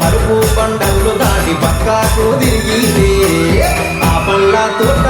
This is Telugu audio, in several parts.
పరుపు పండవులు దాటి పక్కాకు తిరిగిందే ఆ పళ్ళ తోట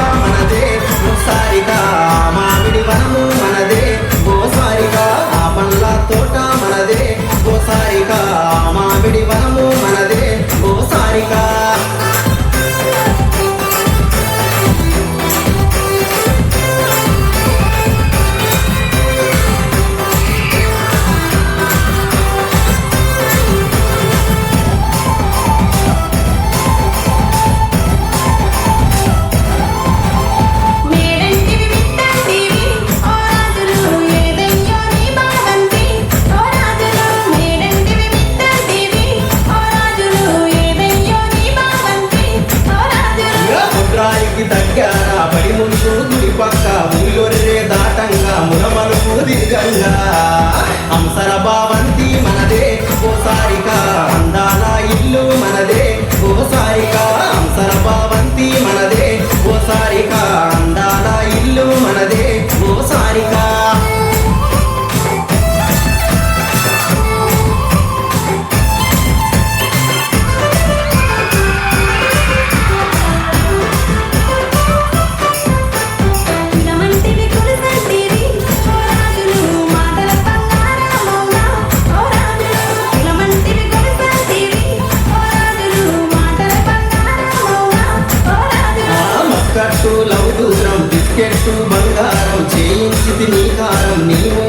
టికెట్టు బంగారం చేయించి నీ కారం నీవు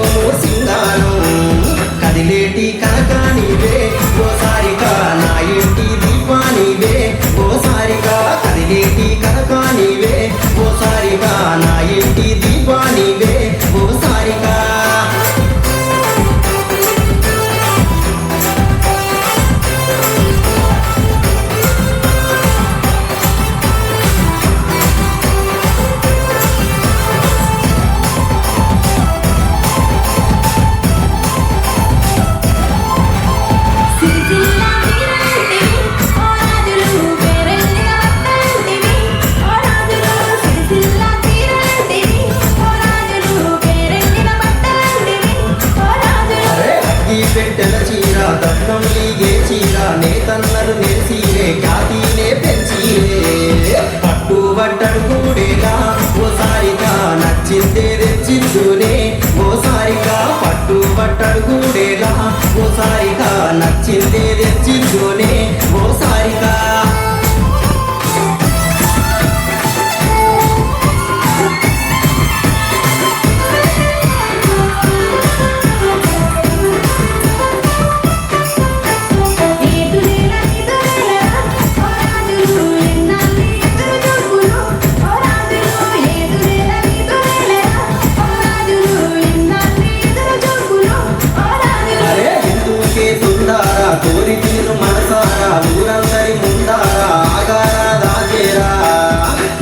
కోరి తీరు మనసారా ఊరందరి ముందారా ఆగారా దాగేరా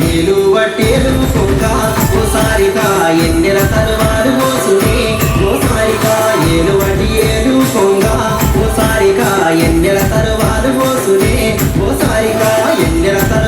ఏలు బట్టేలు కోసారిగా ఎన్నెల తరువారు మోసునే కోసారిగా ఏలు వడ్డీ ఏలు కొంగ కోసారిగా ఎన్నెల తరువారు మోసునే కోసారిగా ఎన్నెల తరువాత